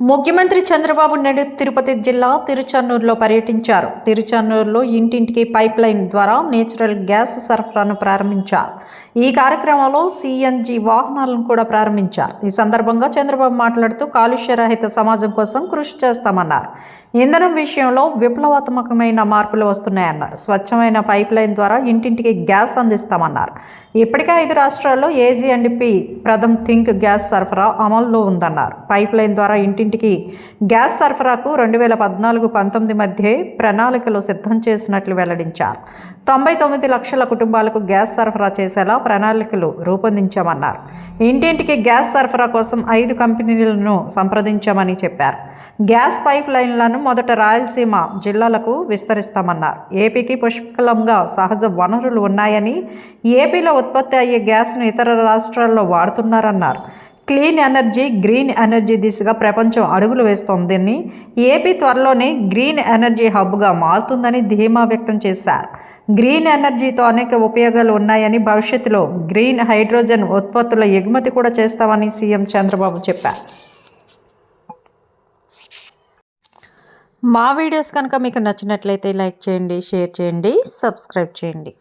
ముఖ్యమంత్రి చంద్రబాబు నాయుడు తిరుపతి జిల్లా తిరుచానూరులో పర్యటించారు. తిరుచానూరులో ఇంటింటికి పైప్ లైన్ ద్వారా నేచురల్ గ్యాస్ సరఫరాను ప్రారంభించారు. ఈ కార్యక్రమంలో సిఎన్జి వాహనాలను కూడా ప్రారంభించారు. ఈ సందర్భంగా చంద్రబాబు మాట్లాడుతూ కాలుష్య రహిత సమాజం కోసం కృషి చేస్తామన్నారు. ఇంధనం విషయంలో విప్లవాత్మకమైన మార్పులు వస్తున్నాయన్నారు. స్వచ్ఛమైన పైప్ లైన్ ద్వారా ఇంటింటికి గ్యాస్ అందిస్తామన్నారు. ఇప్పటికే ఐదు రాష్ట్రాల్లో AG and P Pratham think gas సరఫరా అమల్లో ఉందన్నారు. పైప్ లైన్ ద్వారా రెండింటికి గ్యాస్ సరఫరాకు రెండు వేల పద్నాలుగు పంతొమ్మిది మధ్య ప్రణాళికలు సిద్ధం చేసినట్లు వెల్లడించారు. తొంభై తొమ్మిది లక్షల కుటుంబాలకు గ్యాస్ సరఫరా చేసేలా ప్రణాళికలు రూపొందించామన్నారు. ఇంటింటికి గ్యాస్ సరఫరా కోసం ఐదు కంపెనీలను సంప్రదించామని చెప్పారు. గ్యాస్ పైప్ లైన్లను మొదట రాయలసీమ జిల్లాలకు విస్తరిస్తామన్నారు. ఏపీకి పుష్కలంగా సహజ వనరులు ఉన్నాయని ఏపీలో ఉత్పత్తి అయ్యే గ్యాస్ను ఇతర రాష్ట్రాల్లో వాడుతున్నారన్నారు. క్లీన్ ఎనర్జీ గ్రీన్ ఎనర్జీ దిశగా ప్రపంచం అడుగులు వేస్తోందని ఏపీ త్వరలోనే గ్రీన్ ఎనర్జీ హబ్గా మారుతుందని ధీమా వ్యక్తం చేశారు. గ్రీన్ ఎనర్జీతో అనేక ఉపయోగాలు ఉన్నాయని భవిష్యత్తులో గ్రీన్ హైడ్రోజన్ ఉత్పత్తుల ఎగుమతి కూడా చేస్తామని సీఎం చంద్రబాబు చెప్పారు. మా వీడియోస్ కనుక మీకు నచ్చినట్లయితే లైక్ చేయండి షేర్ చేయండి సబ్స్క్రైబ్ చేయండి.